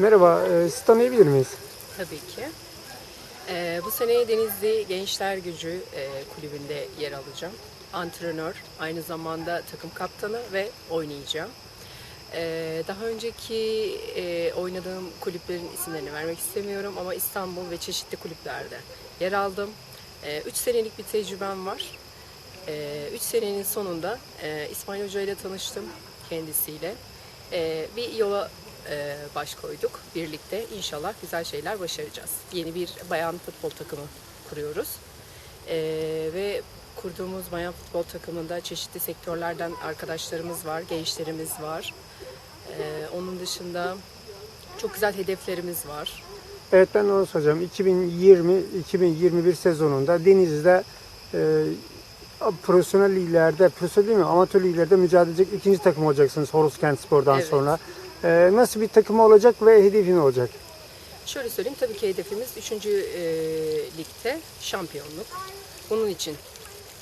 Merhaba, e, sizi tanıyabilir miyiz? Tabii ki. Ee, bu sene Denizli Gençler Gücü e, kulübünde yer alacağım. Antrenör, aynı zamanda takım kaptanı ve oynayacağım. Ee, daha önceki e, oynadığım kulüplerin isimlerini vermek istemiyorum ama İstanbul ve çeşitli kulüplerde yer aldım. 3 senelik bir tecrübem var. 3 senenin sonunda e, İsmail Hoca ile tanıştım kendisiyle. E, bir yola e, baş koyduk birlikte. İnşallah güzel şeyler başaracağız. Yeni bir bayan futbol takımı kuruyoruz. E, ve kurduğumuz bayan futbol takımında çeşitli sektörlerden arkadaşlarımız var, gençlerimiz var. E, onun dışında çok güzel hedeflerimiz var. Evet ben onu soracağım. 2020-2021 sezonunda Denizli'de e, profesyonel liglerde, profesyonel değil mi? Amatör liglerde mücadele edecek ikinci takım olacaksınız Horus Kent Spor'dan Evet. sonra. E, nasıl bir takım olacak ve hedefin olacak? Şöyle söyleyeyim tabii ki hedefimiz 3. ligde şampiyonluk. Bunun için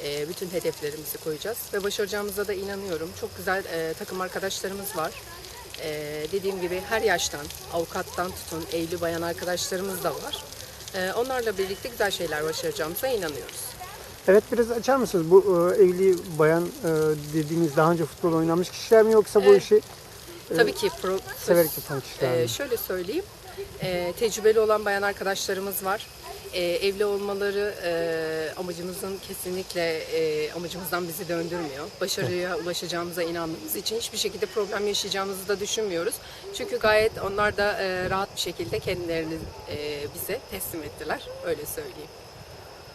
e, bütün hedeflerimizi koyacağız ve başaracağımıza da inanıyorum. Çok güzel e, takım arkadaşlarımız var. E, dediğim gibi her yaştan, avukattan tutun, evli bayan arkadaşlarımız da var. E, onlarla birlikte güzel şeyler başaracağımıza inanıyoruz. Evet biraz açar mısınız? Bu e, evli bayan e, dediğiniz daha önce futbol oynamış kişiler mi yoksa bu Evet. işi Tabii ki pro- severek yapan kişiler? Ee, şöyle söyleyeyim, ee, tecrübeli olan bayan arkadaşlarımız var. Ee, evli olmaları e, amacımızın kesinlikle e, amacımızdan bizi döndürmüyor. Başarıya ulaşacağımıza inandığımız için hiçbir şekilde problem yaşayacağımızı da düşünmüyoruz. Çünkü gayet onlar da e, rahat bir şekilde kendilerini e, bize teslim ettiler. Öyle söyleyeyim.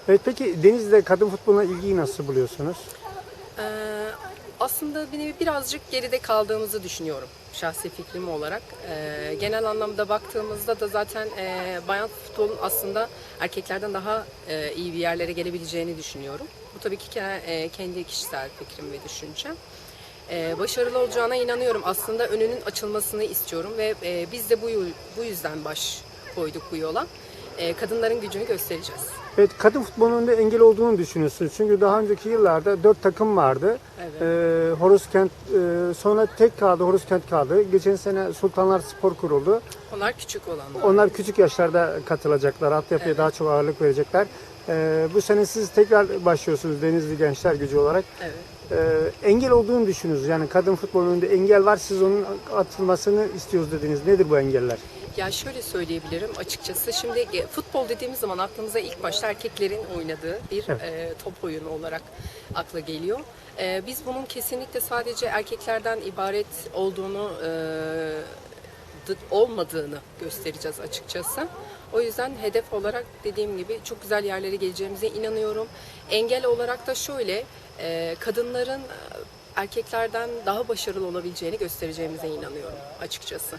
Evet peki Denizli'de kadın futboluna ilgiyi nasıl buluyorsunuz? Ee, aslında bir birazcık geride kaldığımızı düşünüyorum şahsi fikrim olarak. Ee, genel anlamda baktığımızda da zaten e, bayan futbolun aslında erkeklerden daha e, iyi bir yerlere gelebileceğini düşünüyorum. Bu tabii ki e, kendi kişisel fikrim ve düşüncem. Ee, başarılı olacağına inanıyorum. Aslında önünün açılmasını istiyorum ve e, biz de bu, bu yüzden baş koyduk bu yola. E, kadınların gücünü göstereceğiz. Evet kadın futbolunun da engel olduğunu düşünüyorsunuz. Çünkü daha önceki yıllarda dört takım vardı. Evet. Ee, Horus Kent e, sonra tek kaldı, Horus Kent kaldı. Geçen sene Sultanlar Spor kuruldu. Onlar küçük olanlar. Onlar küçük yaşlarda katılacaklar. Altyapıya Evet. daha çok ağırlık verecekler. Ee, bu sene siz tekrar başlıyorsunuz Denizli Gençler Gücü olarak. Evet. Ee, engel olduğunu düşünüyorsunuz. Yani kadın futbolunun önünde engel var. Siz onun atılmasını istiyoruz dediniz. Nedir bu engeller? Ya şöyle söyleyebilirim açıkçası. Şimdi e, futbol dediğimiz zaman aklımıza ilk başta erkeklerin oynadığı bir Evet. e, top oyunu olarak akla geliyor. E, biz bunun kesinlikle sadece erkeklerden ibaret olduğunu e, olmadığını göstereceğiz açıkçası. O yüzden hedef olarak dediğim gibi çok güzel yerlere geleceğimize inanıyorum. Engel olarak da şöyle e, kadınların e, erkeklerden daha başarılı olabileceğini göstereceğimize inanıyorum açıkçası.